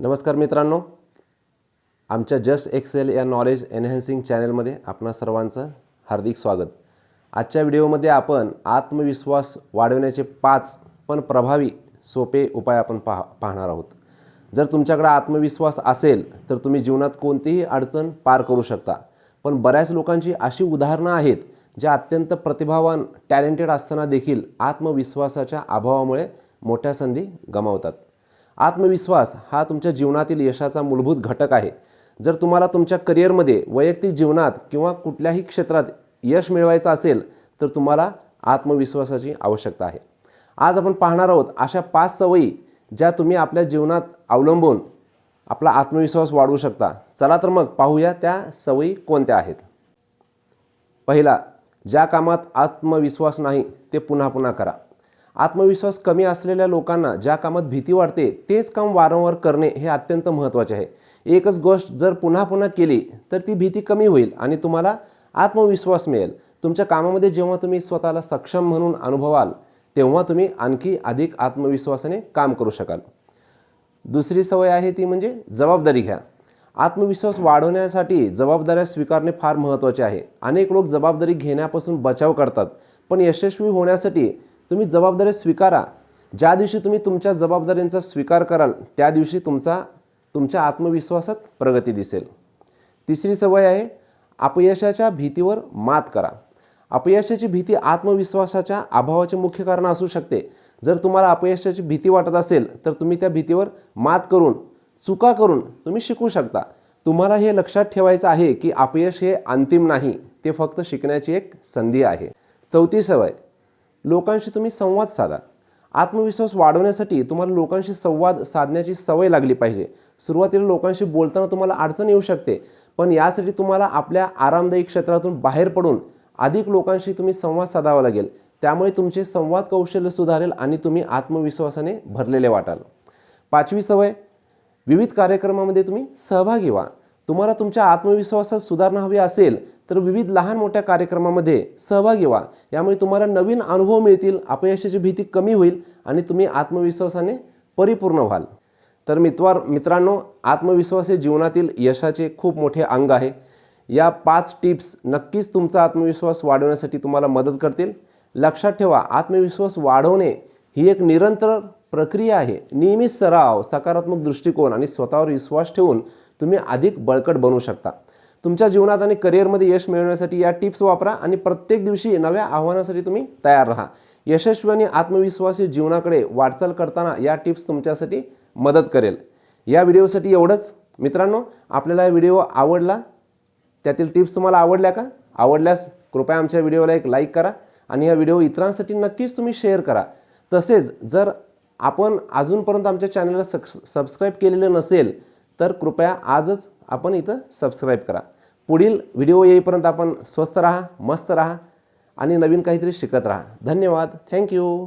नमस्कार मित्रांनो. आमच्या जस्ट एक्सेल या नॉलेज एनहॅन्सिंग चॅनलमध्ये आपणा सर्वांचं हार्दिक स्वागत. आजच्या व्हिडिओमध्ये आपण आत्मविश्वास वाढवण्याचे पाच पण प्रभावी सोपे उपाय आपण पाह पाहणार आहोत. जर तुमच्याकडे आत्मविश्वास असेल तर तुम्ही जीवनात कोणतीही अडचण पार करू शकता. पण बऱ्याच लोकांची अशी उदाहरणं आहेत ज्या अत्यंत प्रतिभावान टॅलेंटेड असताना देखील आत्मविश्वासाच्या अभावामुळे मोठ्या संधी गमावतात. आत्मविश्वास हा तुमच्या जीवनातील यशाचा मूलभूत घटक आहे. जर तुम्हाला तुमच्या करिअरमध्ये वैयक्तिक जीवनात किंवा कुठल्याही क्षेत्रात यश मिळवायचं असेल तर तुम्हाला आत्मविश्वासाची आवश्यकता आहे. आज आपण पाहणार आहोत अशा पाच सवयी ज्या तुम्ही आपल्या जीवनात अवलंबून आपला आत्मविश्वास वाढवू शकता. चला तर मग पाहूया त्या सवयी कोणत्या आहेत. पहिला ज्या कामात आत्मविश्वास नाही ते पुन्हा पुन्हा करा. आत्मविश्वास कमी असलेल्या लोकांना ज्या कामात भीती वाटते तेच काम वारंवार करणे हे अत्यंत महत्त्वाचे आहे. एकच गोष्ट जर पुन्हा पुन्हा केली तर ती भीती कमी होईल आणि तुम्हाला आत्मविश्वास मिळेल. तुमच्या कामामध्ये जेव्हा तुम्ही स्वतःला सक्षम म्हणून अनुभवाल तेव्हा तुम्ही आणखी अधिक आत्मविश्वासाने काम करू शकाल. दुसरी सवय आहे ती म्हणजे जबाबदारी घ्या. आत्मविश्वास वाढवण्यासाठी जबाबदाऱ्या स्वीकारणे फार महत्त्वाचे आहे. अनेक लोक जबाबदारी घेण्यापासून बचाव करतात पण यशस्वी होण्यासाठी तुम्ही जबाबदारी स्वीकारा. ज्या दिवशी तुम्ही तुमच्या जबाबदारींचा स्वीकार कराल त्या दिवशी तुमचा तुमच्या आत्मविश्वासात प्रगती दिसेल. तिसरी सवय आहे अपयशाच्या भीतीवर मात करा. अपयशाची भीती आत्मविश्वासाच्या अभावाचे मुख्य कारण असू शकते. जर तुम्हाला अपयशाची भीती वाटत असेल तर तुम्ही त्या भीतीवर मात करून चुका करून तुम्ही शिकू शकता. तुम्हाला हे लक्षात ठेवायचं आहे की अपयश हे अंतिम नाही ते फक्त शिकण्याची एक संधी आहे. चौथी सवय लोकांशी तुम्ही संवाद साधा. आत्मविश्वास वाढवण्यासाठी तुम्हाला लोकांशी संवाद साधण्याची सवय लागली पाहिजे. सुरुवातीला लोकांशी बोलताना तुम्हाला अडचण येऊ शकते पण यासाठी तुम्हाला आपल्या आरामदायी क्षेत्रातून बाहेर पडून अधिक लोकांशी तुम्ही संवाद साधावा लागेल. त्यामुळे तुमचे संवाद कौशल्य सुधारेल आणि तुम्ही आत्मविश्वासाने भरलेले वाटाल. पाचवी सवय विविध कार्यक्रमामध्ये तुम्ही सहभागी व्हा. तुम्हाला तुमच्या आत्मविश्वासात सुधारणा हवी असेल तर विविध लहान मोठ्या कार्यक्रमामध्ये सहभागी व्हा. यामुळे तुम्हाला नवीन अनुभव मिळतील अपयशाची भीती कमी होईल आणि तुम्ही आत्मविश्वासाने परिपूर्ण व्हाल. तर मित्वार मित्रांनो आत्मविश्वास हे जीवनातील यशाचे खूप मोठे अंग आहे. या पाच टिप्स नक्कीच तुमचा आत्मविश्वास वाढवण्यासाठी तुम्हाला मदत करतील. लक्षात ठेवा आत्मविश्वास वाढवणे ही एक निरंतर प्रक्रिया आहे. नियमित सराव सकारात्मक दृष्टिकोन आणि स्वतःवर विश्वास ठेवून तुम्ही अधिक बळकट बनवू शकता. तुमच्या जीवनात आणि करिअरमध्ये यश मिळवण्यासाठी या टिप्स वापरा आणि प्रत्येक दिवशी नव्या आव्हानासाठी तुम्ही तयार राहा. यशस्वी आणि आत्मविश्वासी जीवनाकडे वाटचाल करताना या टिप्स तुमच्यासाठी मदत करेल. या व्हिडिओसाठी एवढंच. मित्रांनो आपल्याला हा व्हिडिओ आवडला? त्यातील टिप्स तुम्हाला आवडल्या का? आवडल्यास कृपया आमच्या व्हिडिओला एक लाईक करा आणि या व्हिडिओ इतरांसाठी नक्कीच तुम्ही शेअर करा. तसेच जर आपण अजूनपर्यंत आमच्या चॅनलला सक्स सबस्क्राईब केलेलं नसेल तर कृपया आजच आपण इथं सबस्क्राईब करा. पुढील व्हिडिओ येईपर्यंत आपण स्वस्त राहा मस्त राहा आणि नवीन काहीतरी शिकत राहा. धन्यवाद. थँक्यू